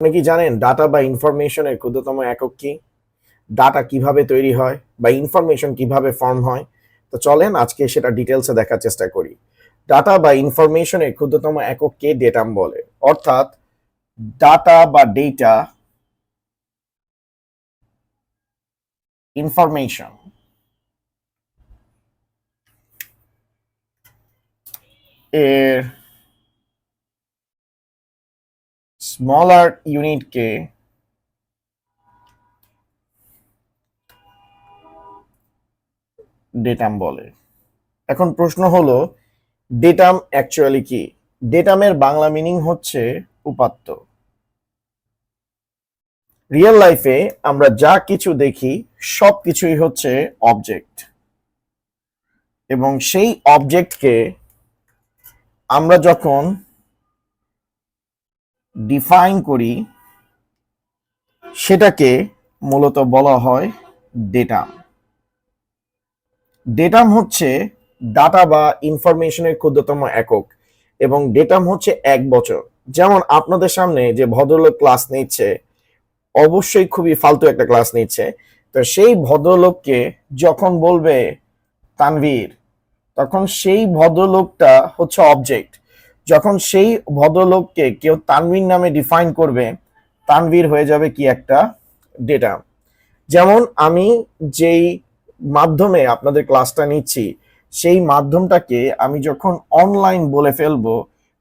আপনি কি জানেন ডাটা বা ইনফরমেশনের ক্ষুদ্রতম একক কি? ডাটা কীভাবে তৈরি হয় বা ইনফরমেশন কীভাবে ফর্ম হয়? তো চলেন আজকে সেটা ডিটেলসে দেখার চেষ্টা করি। ডাটা বা ইনফরমেশনের ক্ষুদ্রতম একককে ডেটাম বলে? অর্থাৎ ডাটা বা ডেটা ইনফরমেশন এর স্মলার ইউনিটকে ডেটাম বলে। এখন প্রশ্ন হলো ডেটাম অ্যাকচুয়ালি কি? ডেটামের বাংলা মিনিং হচ্ছে উপাত্ত। রিয়েল লাইফে আমরা যা কিছু দেখি, সব কিছুই হচ্ছে অবজেক্ট এবং সেই অবজেক্টকে আমরা যখন ডিফাইন করি, সেটাকে মূলত বলা হয় ডেটাম ডেটাম হচ্ছে ডাটা বা ইনফরমেশনের ক্ষুদ্রতম একক এবং ডেটাম হচ্ছে এক বছর। যেমন আপনাদের সামনে যে ভদ্রলোক ক্লাস নিচ্ছে, অবশ্যই খুবই ফালতু একটা ক্লাস নিচ্ছে। তো সেই ভদ্রলোককে যখন বলবে, তানভীর, তখন সেই ভদ্রলোকটা হচ্ছে অবজেক্ট যখন সেই ভদ্রলোককে কেউ তানভীর নামে ডিফাইন করবে, তানভীর হয়ে যাবে কি একটা ডেটা যেমন আমি যেই মাধ্যমে আপনাদের ক্লাসটা নিচ্ছি, সেই মাধ্যমটাকে আমি যখন অনলাইন বলে ফেলব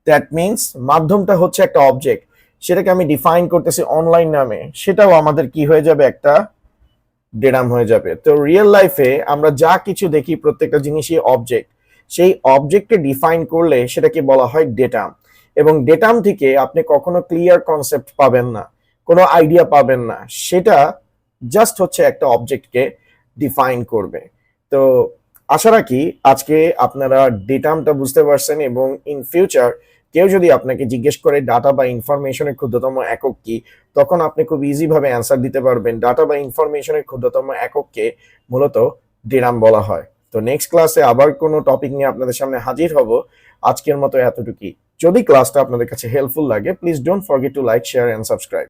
দ্যাট মিনস মাধ্যমটা হচ্ছে একটা অবজেক্ট সেটাকে আমি ডিফাইন করতেছি অনলাইন নামে। সেটাও আমাদের কি হয়ে যাবে? একটা ডেটাম হয়ে যাবে। তো রিয়েল লাইফে আমরা যা কিছু দেখি প্রত্যেকটা জিনিসই অবজেক্ট সেই অবজেক্টকে ডিফাইন করলে সেটাকে বলা হয় ডেটাম এবং ডেটাম থেকে আপনি কখনো ক্লিয়ার কনসেপ্ট পাবেন না, কোনো আইডিয়া পাবেন না। সেটা জাস্ট হচ্ছে একটা অবজেক্টকে ডিফাইন করবে। তো আশা রাখি আজকে আপনারা ডেটামটা বুঝতে পারছেন এবং ইন ফিউচার কেউ যদি আপনাকে জিজ্ঞেস করে ডাটা বা ইনফরমেশনের ক্ষুদ্রতম একক কি, তখন আপনি খুব ইজিভাবে অ্যান্সার দিতে পারবেন। ডাটা বা ইনফরমেশনের ক্ষুদ্রতম একককে মূলত ডেটাম বলা হয়। তো নেক্সট ক্লাসে আবার কোনো টপিক নিয়ে আপনাদের সামনে হাজির হব। আজকের মতো এতটুকুই। যদি ক্লাসটা আপনাদের কাছে হেল্পফুল লাগে please don't forget to like share and subscribe